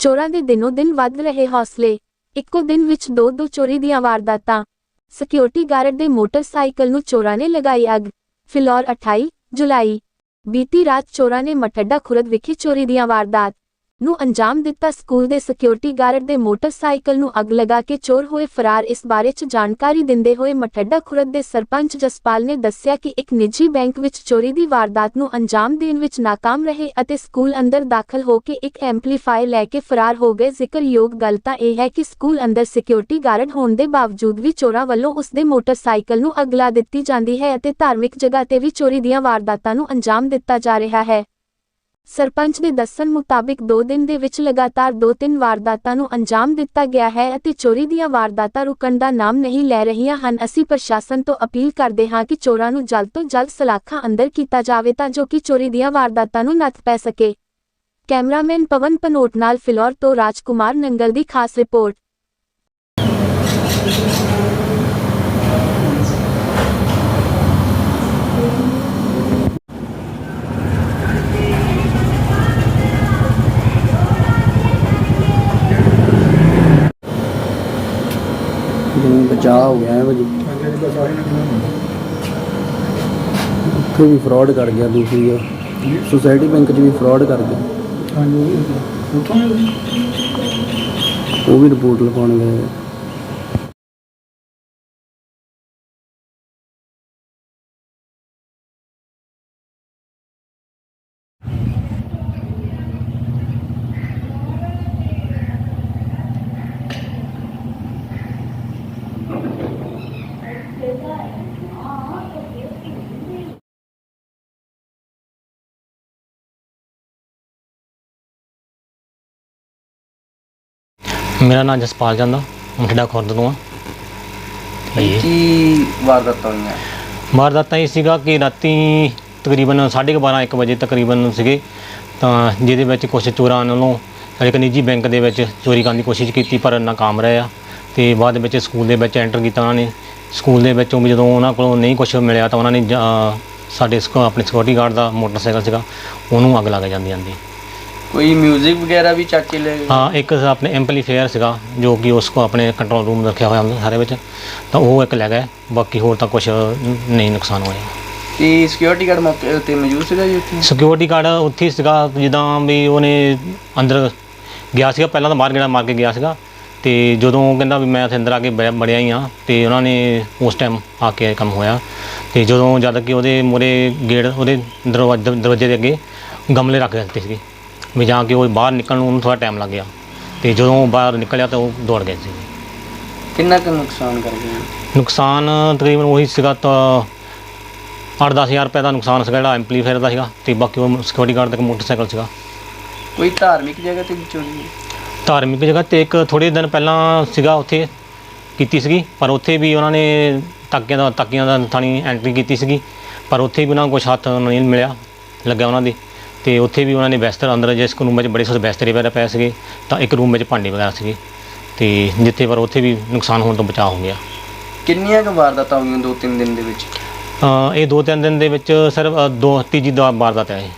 ਚੋਰਾਂ ਦੇ ਦਿਨੋ ਦਿਨ ਵੱਧ ਰਹੇ ਹੌਸਲੇ। ਇੱਕੋ ਦਿਨ ਵਿੱਚ ਦੋ ਦੋ ਚੋਰੀ ਦੀਆਂ ਵਾਰਦਾਤਾਂ। ਸਿਕਿਉਰਿਟੀ ਗਾਰਡ ਦੇ ਮੋਟਰਸਾਈਕਲ ਨੂੰ ਚੋਰਾਂ ਨੇ ਲਗਾਈ ਅੱਗ। ਫਿਲੌਰ 28 ਜੁਲਾਈ। ਬੀਤੀ ਰਾਤ ਚੋਰਾਂ ਨੇ ਮਠੱਡਾ ਖੁਰਦ ਵਿਖੇ ਚੋਰੀ ਦੀਆਂ ਵਾਰਦਾਤ। ਨੂੰ ਅੰਜਾਮ ਦਿੱਤਾ ਸਕੂਲ ਦੇ ਸਿਕਿਉਰਿਟੀ ਗਾਰਡ ਦੇ ਮੋਟਰਸਾਈਕਲ ਨੂੰ ਅੱਗ ਲਗਾ ਕੇ ਚੋਰ ਹੋਏ ਫਰਾਰ। ਇਸ ਬਾਰੇ ਚ ਜਾਣਕਾਰੀ ਦਿੰਦੇ ਹੋਏ ਮਠੱਡਾ ਖੁਰਦ ਦੇ ਸਰਪੰਚ ਜਸਪਾਲ ਨੇ ਦੱਸਿਆ ਕਿ ਇੱਕ ਨਿੱਜੀ ਬੈਂਕ ਵਿੱਚ ਚੋਰੀ ਦੀ ਵਾਰਦਾਤ ਨੂੰ ਅੰਜਾਮ ਦੇਣ ਵਿੱਚ ਨਾਕਾਮ ਰਹੇ ਅਤੇ ਸਕੂਲ ਅੰਦਰ ਦਾਖਲ ਹੋ ਕੇ ਇੱਕ ਐਮਪਲੀਫਾਇਰ ਲੈ ਕੇ ਫਰਾਰ ਹੋ ਗਏ। ਜ਼ਿਕਰਯੋਗ ਗੱਲ ਤਾਂ ਇਹ ਹੈ ਕਿ ਸਕੂਲ ਅੰਦਰ ਸਿਕਿਉਰਿਟੀ ਗਾਰਡ ਹੋਣ ਦੇ ਬਾਵਜੂਦ ਵੀ ਚੋਰਾਂ ਵੱਲੋਂ ਉਸ ਦੇ ਮੋਟਰਸਾਈਕਲ ਨੂੰ ਅੱਗ ਲਾ ਦਿੱਤੀ ਜਾਂਦੀ ਹੈ ਅਤੇ ਧਾਰਮਿਕ ਜਗ੍ਹਾ ਤੇ ਵੀ ਚੋਰੀ ਦੀਆਂ ਵਾਰਦਾਤਾਂ ਨੂੰ ਅੰਜਾਮ ਦਿੱਤਾ ਜਾ ਰਿਹਾ ਹੈ। ਸਰਪੰਚ ਦੇ ਦੱਸਣ ਮੁਤਾਬਿਕ 2 ਦਿਨ ਦੇ ਵਿੱਚ ਲਗਾਤਾਰ 2-3 ਵਾਰਦਾਤਾਂ ਨੂੰ ਅੰਜਾਮ ਦਿੱਤਾ ਗਿਆ ਹੈ ਅਤੇ ਚੋਰੀ ਦੀਆਂ ਵਾਰਦਾਤਾਂ ਰੁਕਣ ਦਾ ਨਾਮ ਨਹੀਂ ਲੈ ਰਹੀਆਂ ਹਨ। ਅਸੀਂ ਪ੍ਰਸ਼ਾਸਨ ਤੋਂ ਅਪੀਲ ਕਰਦੇ ਹਾਂ ਕਿ ਚੋਰਾਂ ਨੂੰ ਜਲਦ ਤੋਂ ਜਲਦ ਸਲਾਖਾਂ ਅੰਦਰ ਕੀਤਾ ਜਾਵੇ ਤਾਂ ਜੋ ਕਿ ਚੋਰੀ ਦੀਆਂ ਵਾਰਦਾਤਾਂ ਨੂੰ ਨੱਥ ਪੈ ਸਕੇ। ਕੈਮਰਾਮੈਨ ਪਵਨ ਪਨੋਟ ਨਾਲ ਫਿਲੌਰ ਤੋਂ ਰਾਜਕੁਮਾਰ ਨੰਗਲ ਦੀ ਖਾਸ ਰਿਪੋਰਟ। ਜਿਵੇਂ ਬਚਾਅ ਹੋ ਗਿਆ ਹੈ ਭਾਜੀ। ਉੱਥੇ ਵੀ ਫਰਾਡ ਕਰ ਗਿਆ ਦੂਸਰੀ ਸੁਸਾਇਟੀ ਬੈਂਕ 'ਚ ਵੀ ਫਰਾਡ ਕਰ ਗਿਆ। ਉਹ ਵੀ ਰਿਪੋਰਟ ਲਿਖਾਉਣ ਗਏ। ਮੇਰਾ ਨਾਮ ਜਸਪਾਲ ਜਾਂਦਾ ਮੁੰਡਾ ਖੁਰਦ ਤੋਂ ਆ। ਤੇ ਕੀ ਵਾਰਦਾਤਾਂ ਹੋਈਆਂ? ਤਾਂ ਇਹ ਸੀਗਾ ਕਿ ਰਾਤੀ ਤਕਰੀਬਨ 12:30 1 ਵਜੇ ਤਕਰੀਬਨ ਸੀਗੇ। ਤਾਂ ਜਿਹਦੇ ਵਿੱਚ ਕੁਝ ਚੋਰਾਂ ਵੱਲੋਂ ਇੱਕ ਨਿੱਜੀ ਬੈਂਕ ਦੇ ਵਿੱਚ ਚੋਰੀ ਕਰਨ ਦੀ ਕੋਸ਼ਿਸ਼ ਕੀਤੀ ਪਰ ਨਾਕਾਮ ਰਹੇ ਆ। ਤੇ ਬਾਅਦ ਵਿੱਚ ਸਕੂਲ ਦੇ ਵਿੱਚ ਐਂਟਰ ਕੀਤਾ ਉਹਨਾਂ ਨੇ। ਸਕੂਲ ਦੇ ਵਿੱਚੋਂ ਵੀ ਜਦੋਂ ਉਹਨਾਂ ਕੋਲੋਂ ਨਹੀਂ ਕੁਝ ਮਿਲਿਆ ਤਾਂ ਉਹਨਾਂ ਨੇ ਜਾ- ਸਾਡੇ ਸਕੂ- ਆਪਣੇ ਸਿਕਿਉਰਿਟੀ ਗਾਰਡ ਦਾ ਮੋਟਰਸਾਈਕਲ ਸੀਗਾ। ਉਹਨੂੰ ਅੱਗ ਲੱਗ ਜਾਂਦੀ ਜਾਂਦੀ। ਕੋਈ 뮤직 ਵਗੈਰਾ ਵੀ ਚੱਕ ਕੇ ਲੈ ਗਏ? ਹਾਂ ਇੱਕ ਆਪਣੇ ਐਂਪਲੀਫਾਇਰ ਸੀਗਾ ਜੋ ਕਿ ਉਸ ਕੋ ਆਪਣੇ ਕੰਟਰੋਲ ਰੂਮ ਰੱਖਿਆ ਹੋਇਆ ਹੁੰਦਾ ਸਾਰੇ ਵਿੱਚ ਤਾਂ ਉਹ ਇੱਕ ਲੈ ਗਏ ਬਾਕੀ ਹੋਰ ਤਾਂ ਕੁਝ ਨਹੀਂ ਨੁਕਸਾਨ ਹੋਇਆ। ਕੀ ਸਿਕਿਉਰਿਟੀ ਗਾਰਡ ਮੌਕੇ ਉੱਤੇ ਮੌਜੂਦ ਸੀਗਾ ਜੀ ਉੱਥੇ? ਸਿਕਿਉਰਿਟੀ ਗਾਰਡ ਉੱਥੇ ਹੀ ਸੀਗਾ ਜਿੱਦਾਂ ਵੀ ਉਹਨੇ ਅੰਦਰ ਗਿਆ ਸੀਗਾ ਪਹਿਲਾਂ ਤਾਂ ਬਾਹਰ ਗੇੜਾ ਮਾਰ ਕੇ ਗਿਆ ਸੀਗਾ ਤੇ ਜਦੋਂ ਉਹ ਕਹਿੰਦਾ ਵੀ ਮੈਂ ਇੱਥੇ ਅੰਦਰ ਆ ਕੇ ਬੜਿਆ ਹੀ ਆ ਤੇ ਉਹਨਾਂ ਨੇ ਉਸ ਟਾਈਮ ਆ ਕੇ ਇਹ ਕੰਮ ਹੋਇਆ। ਤੇ ਜਦੋਂ ਜਦ ਕਿ ਉਹਦੇ ਮੂਹਰੇ ਗੇਟ ਉਹਦੇ ਦਰਵਾਜ਼ੇ ਦੇ ਅੱਗੇ ਗਮਲੇ ਰੱਖ ਦਿੱਤੇ ਸੀਗੇ। ਵੀ ਜਾਂ ਕਿ ਉਹ ਬਾਹਰ ਨਿਕਲਣ ਨੂੰ ਉਹਨੂੰ ਥੋੜਾ ਟਾਈਮ ਲੱਗ ਗਿਆ। ਤੇ ਜਦੋਂ ਉਹ ਬਾਹਰ ਨਿਕਲਿਆ ਤਾਂ ਉਹ ਦੌੜ ਗਏ ਸੀ। ਕਿੰਨਾ ਕੁ ਨੁਕਸਾਨ ਕਰ ਗਏ? ਨੁਕਸਾਨ ਤਕਰੀਬਨ ਉਹੀ ਸੀਗਾ ਤਾਂ 8-10000 ਰੁਪਏ ਦਾ ਨੁਕਸਾਨ ਸੀਗਾ ਜਿਹੜਾ ਐਂਪਲੀਫਾਇਰ ਦਾ ਸੀਗਾ ਤੇ ਬਾਕੀ ਉਹ ਸਿਕਿਉਰਿਟੀ ਗਾਰਡ ਦਾ ਇੱਕ ਮੋਟਰਸਾਈਕਲ ਸੀਗਾ। ਕੋਈ ਧਾਰਮਿਕ ਜਗ੍ਹਾ ਤੇ ਵੀ ਚੋਰੀ ਹੋਈ? ਧਾਰਮਿਕ ਜਗ੍ਹਾ ਤੇ ਇੱਕ ਥੋੜੇ ਦਿਨ ਪਹਿਲਾਂ ਸੀਗਾ ਉੱਥੇ ਕੀਤੀ ਸੀਗੀ ਪਰ ਉੱਥੇ ਵੀ ਉਹਨਾਂ ਨੇ ਤਾਕਿਆਂ ਦਾ ਤਾਕੀਆਂ ਦਾ ਥਾਣੀ ਐਂਟਰੀ ਕੀਤੀ ਸੀਗੀ ਪਰ ਉੱਥੇ ਵੀ ਉਹਨਾਂ ਨੂੰ ਕੁਛ ਹੱਥ ਨਹੀਂ ਮਿਲਿਆ ਲੱਗਿਆ ਉਹਨਾਂ ਦੇ। ਤੇ ਉੱਥੇ ਵੀ ਉਹਨਾਂ ਨੇ ਬਿਸਤਰ ਅੰਦਰ ਜਿਸ ਰੂਮ ਵਿੱਚ ਬੜੇ ਸਾਰੇ ਬਿਸਤਰੇ ਵਗੈਰਾ ਪਏ ਸੀਗੇ ਤਾਂ ਇੱਕ ਰੂਮ ਵਿੱਚ ਭਾਂਡੇ ਵਗੈਰਾ ਸੀਗੇ। ਤੇ ਜਿੱਥੇ ਪਰ ਉੱਥੇ ਵੀ ਨੁਕਸਾਨ ਹੋਣ ਤੋਂ ਬਚਾਅ ਹੋ ਗਿਆ। ਕਿੰਨੀਆਂ ਕੁ ਵਾਰਦਾਤਾਂ ਹੋਈਆਂ ਦੋ ਤਿੰਨ ਦਿਨ ਦੇ ਵਿੱਚ? ਅ, ਇਹ ਦੋ ਤਿੰਨ ਦਿਨ ਦੇ ਵਿੱਚ ਸਿਰਫ ਅ, ਦੋ ਤੀਜੀ ਦਾ ਵਾਰਦਾਤ ਹੈ ਇਹ।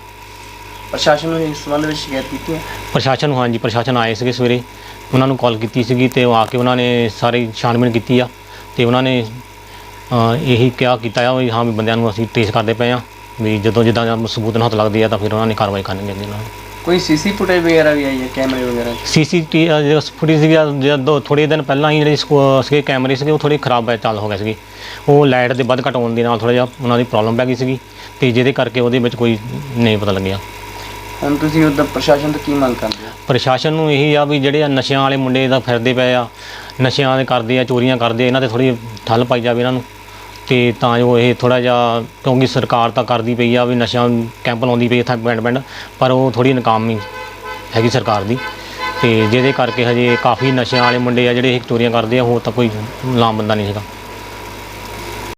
ਪ੍ਰਸ਼ਾਸਨ ਨੂੰ ਇਸ ਸੰਬੰਧ ਵਿੱਚ ਸ਼ਿਕਾਇਤ ਕੀਤੀ ਹੈ? ਪ੍ਰਸ਼ਾਸਨ ਨੂੰ ਹਾਂਜੀ ਪ੍ਰਸ਼ਾਸਨ ਆਏ ਸੀਗੇ ਸਵੇਰੇ। ਉਹਨਾਂ ਨੂੰ ਕਾਲ ਕੀਤੀ ਸੀਗੀ ਤੇ ਉਹ ਆ ਕੇ ਉਹਨਾਂ ਨੇ ਸਾਰੀ ਛਾਣਬੀਣ ਕੀਤੀ ਆ। ਤੇ ਉਹਨਾਂ ਨੇ ਅ, ਇਹੀ ਕਿਹਾ ਕੀਤਾ ਆ ਵੀ ਹਾਂ ਵੀ ਬੰਦਿਆਂ ਨੂੰ ਅਸੀਂ ਟ੍ਰੇਸ ਕਰਦੇ ਪਏ ਆ। ਵੀ ਜਦੋਂ ਜਿੱਦਾਂ ਜਾਂ ਸਬੂਤ ਨਾਲ ਹੱਥ ਲੱਗਦੀ ਆ ਤਾਂ ਫਿਰ ਉਹਨਾਂ ਨੇ ਕਾਰਵਾਈ ਕਰਨੀ ਅੱਗੇ ਨਾਲ ਕੋਈ ਸੀਸੀ ਫੁਟੇਜ ਵਗੈਰਾ ਵੀ ਆਈ ਹੈ ਕੈਮਰੇ ਵਗੈਰਾ? ਸੀਸੀਟੀ ਜਿਹੜਾ ਫੁਟੇਜ ਸੀਗੀ ਜਦੋਂ ਥੋੜੇ ਦਿਨ ਪਹਿਲਾਂ ਹੀ ਜਿਹੜੇ ਸਕੂ- ਸੀਗੇ ਕੈਮਰੇ ਸੀਗੇ ਉਹ ਥੋੜੇ ਖਰਾਬ ਚੱਲ ਹੋ ਗਏ ਸੀਗੇ। ਉਹ ਲਾਈਟ ਦੇ ਵੱਧ ਘੱਟ ਹੋਣ ਦੇ ਨਾਲ ਥੋੜਾ ਜਿਹਾ ਉਹਨਾਂ ਦੀ ਪ੍ਰੋਬਲਮ ਪੈ ਗਈ ਸੀਗੀ ਤੇ ਜਿਹਦੇ ਕਰਕੇ ਉਹਦੇ ਵਿੱਚ ਕੋਈ ਨਹੀਂ ਪਤਾ ਲੱਗਿਆ। ਹੁਣ ਤੁਸੀਂ ਉਹਦਾ ਪ੍ਰਸ਼ਾਸਨ ਤੋਂ ਕੀ ਮੰਗ ਕਰਦੇ ਹੋ? ਪ੍ਰਸ਼ਾਸਨ ਨੂੰ ਇਹੀ ਆ ਵੀ ਜਿਹੜੇ ਆ ਨਸ਼ਿਆਂ ਵਾਲੇ ਮੁੰਡੇ ਦਾ ਫਿਰਦੇ ਪਏ ਆ ਨਸ਼ਿਆਂ ਦੇ ਕਰਦੇ ਆ ਚੋਰੀਆਂ ਕਰਦੇ ਆ ਇਹਨਾਂ ਤੇ ਥੋੜੀ ਠੱਲ ਪਾਈ ਜਾਵੇ ਇਹਨਾਂ ਨੂੰ। ਤੇ ਤਾਂ ਜੋ ਇਹ ਥੋੜਾ ਜਿਹਾ, ਕਿਉਂਕਿ ਸਰਕਾਰ ਤਾਂ ਕਰਦੀ ਪਈ ਆ ਵੀ ਨਸ਼ਿਆਂ ਕੈਂਪ ਲਾਉਂਦੀ ਪਈ ਇੱਥੇ ਪਿੰਡ ਪਿੰਡ, ਪਰ ਉਹ ਥੋੜੀ ਨਾਕਾਮੀ ਹੈਗੀ ਸਰਕਾਰ ਦੀ। ਤੇ ਜਿਹਦੇ ਕਰਕੇ ਹਜੇ ਕਾਫੀ ਨਸ਼ਿਆਂ ਵਾਲੇ ਮੁੰਡੇ ਆ ਜਿਹੜੇ ਇਹ ਚੋਰੀਆਂ ਕਰਦੇ ਆ, ਹੋਰ ਤਾਂ ਕੋਈ ਲਾਮ ਬੰਦਾ ਨਹੀਂ ਹੈਗਾ।